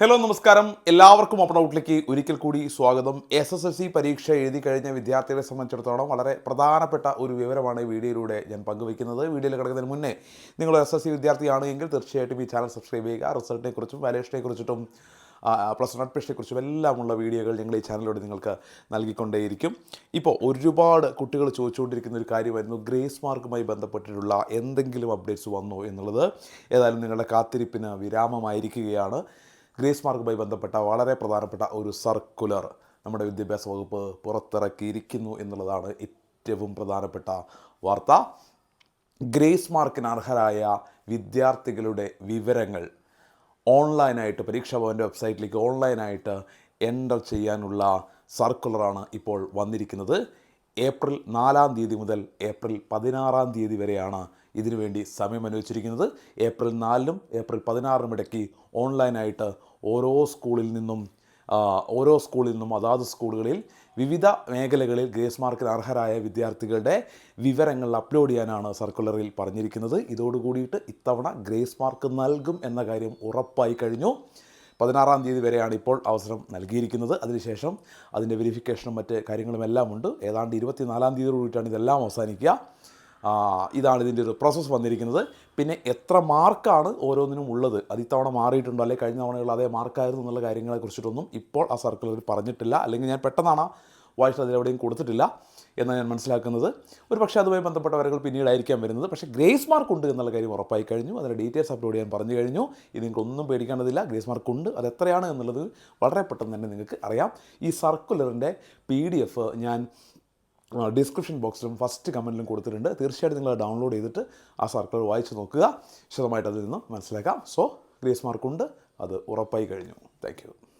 Hello നമസ്കാരം. എല്ലാവർക്കും open ഔട്ടിലേക്ക് ഒരിക്കൽ കൂടി സ്വാഗതം. എസ് എസ് എസ് സി പരീക്ഷ എഴുതി കഴിഞ്ഞ വിദ്യാർത്ഥികളെ സംബന്ധിച്ചിടത്തോളം വളരെ പ്രധാനപ്പെട്ട ഒരു വിവരമാണ് ഈ വീഡിയോയിലൂടെ ഞാൻ പങ്കുവയ്ക്കുന്നത്. വീഡിയോയിൽ കിടക്കുന്നതിന് മുന്നേ നിങ്ങൾ എസ് എസ് സി വിദ്യാർത്ഥിയാണ് എങ്കിൽ തീർച്ചയായിട്ടും ഈ ചാനൽ സബ്സ്ക്രൈബ് ചെയ്യുക. റിസൾട്ടിനെ കുറിച്ചും വാലേഷനെ കുറിച്ചിട്ടും പ്ലസ് വൺ അഡ്മിഷനെ കുറിച്ചും എല്ലാമുള്ള വീഡിയോകൾ ഞങ്ങൾ ഈ ചാനലിലൂടെ നിങ്ങൾക്ക് നൽകിക്കൊണ്ടേയിരിക്കും. ഇപ്പോൾ ഒരുപാട് കുട്ടികൾ ചോദിച്ചുകൊണ്ടിരിക്കുന്ന ഒരു കാര്യമായിരുന്നു. ഗ്രേസ് മാർക്കുമായി ബന്ധപ്പെട്ടിട്ടുള്ള എന്തെങ്കിലും അപ്ഡേറ്റ്സ് വന്നോ എന്നുള്ളത് ഏതായാലും നിങ്ങളുടെ കാത്തിരിപ്പിന് വിരാമമായിരിക്കുകയാണ്. ഗ്രേസ് മാർക്കുമായി ബന്ധപ്പെട്ട വളരെ പ്രധാനപ്പെട്ട ഒരു സർക്കുലർ നമ്മുടെ വിദ്യാഭ്യാസ വകുപ്പ് പുറത്തിറക്കിയിരിക്കുന്നു എന്നുള്ളതാണ് ഏറ്റവും പ്രധാനപ്പെട്ട വാർത്ത. ഗ്രേസ് മാർക്കിന് അർഹരായ വിദ്യാർത്ഥികളുടെ വിവരങ്ങൾ ഓൺലൈനായിട്ട് പരീക്ഷാ ഭവന്റെ വെബ്സൈറ്റിലേക്ക് ഓൺലൈനായിട്ട് എന്റർ ചെയ്യാനുള്ള സർക്കുലറാണ് ഇപ്പോൾ വന്നിരിക്കുന്നത്. ഏപ്രിൽ നാലാം തീയതി മുതൽ ഏപ്രിൽ പതിനാറാം തീയതി വരെയാണ് ഇതിനുവേണ്ടി സമയം അനുവദിച്ചിരിക്കുന്നത്. ഏപ്രിൽ നാലിനും ഏപ്രിൽ പതിനാറിനും ഇടയ്ക്ക് ഓൺലൈനായിട്ട് ഓരോ സ്കൂളിൽ നിന്നും ഓരോ സ്കൂളിൽ നിന്നും അതാത് സ്കൂളുകളിൽ വിവിധ മേഖലകളിൽ ഗ്രേസ് മാർക്കിന് അർഹരായ വിദ്യാർത്ഥികളുടെ വിവരങ്ങൾ അപ്ലോഡ് ചെയ്യാനാണ് സർക്കുലറിൽ പറഞ്ഞിരിക്കുന്നത്. ഇതോടുകൂടിയിട്ട് ഇത്തവണ ഗ്രേസ് മാർക്ക് നൽകും എന്ന കാര്യം ഉറപ്പായി കഴിഞ്ഞു. പതിനാറാം തീയതി വരെയാണ് ഇപ്പോൾ അവസരം നൽകിയിരിക്കുന്നത്. അതിനുശേഷം അതിന്റെ വെരിഫിക്കേഷനും മറ്റ് കാര്യങ്ങളും എല്ലാം ഉണ്ട്. ഏതാണ്ട് ഇരുപത്തിനാലാം തീയതി കൂടിയിട്ടാണ് ഇതെല്ലാം അവസാനിക്കുക. ഇതാണ് ഇതിന്റെ ഒരു പ്രോസസ്സ് വന്നിരിക്കുന്നത്. പിന്നെ എത്ര മാർക്കാണ് ഓരോന്നിനും ഉള്ളത്? അത് ഇത്തവണ മാറിയിട്ടുണ്ടോ? അല്ലെങ്കിൽ കഴിഞ്ഞ തവണയുള്ള അതേ മാർക്കായിരുന്നു എന്നുള്ള കാര്യങ്ങളെക്കുറിച്ചിട്ടൊന്നും ഇപ്പോൾ ആ സർക്കുലർ പറഞ്ഞിട്ടില്ല. അല്ലെങ്കിൽ ഞാൻ പെട്ടെന്നാണ് വായിച്ചത് അതിലെവിടെയും കൊടുത്തിട്ടില്ല. എന്നാണ് ഞാൻ മനസ്സിലാക്കുന്നത്. ഒരു പക്ഷേ അതുമായി ബന്ധപ്പെട്ട വരകൾ പിന്നീടായിരിക്കാം വരുന്നത്. പക്ഷേ ഗ്രേസ് മാർക്ക് ഉണ്ട് എന്നുള്ള കാര്യം ഉറപ്പായി കഴിഞ്ഞു. അതിന്റെ ഡീറ്റെയിൽസ് അപ്ലോഡ് ചെയ്യാൻ പറഞ്ഞു കഴിഞ്ഞു. ഇത് നിങ്ങൾക്ക് ഒന്നും പേടിക്കേണ്ടതില്ല. ഗ്രേസ് മാർക്ക് ഉണ്ട്. അത് എത്രയാണ് എന്നുള്ളത് വളരെ പെട്ടെന്ന് തന്നെ നിങ്ങൾക്ക് അറിയാം. ഈ സർക്കുലറിന്റെ പി ഡി എഫ് ഞാൻ ഡിസ്ക്രിപ്ഷൻ ബോക്സിലും ഫസ്റ്റ് കമന്റിലും കൊടുത്തിട്ടുണ്ട്. തീർച്ചയായിട്ടും നിങ്ങൾ ഡൗൺലോഡ് ചെയ്തിട്ട് ആ സർക്കുലർ വായിച്ച് നോക്കുക. വിശദമായിട്ട് അതിൽ നിന്ന് മനസ്സിലാക്കാം. സോ ഗ്രേസ് മാർക്ക് ഉണ്ട്. അത് ഉറപ്പായി കഴിഞ്ഞു. താങ്ക്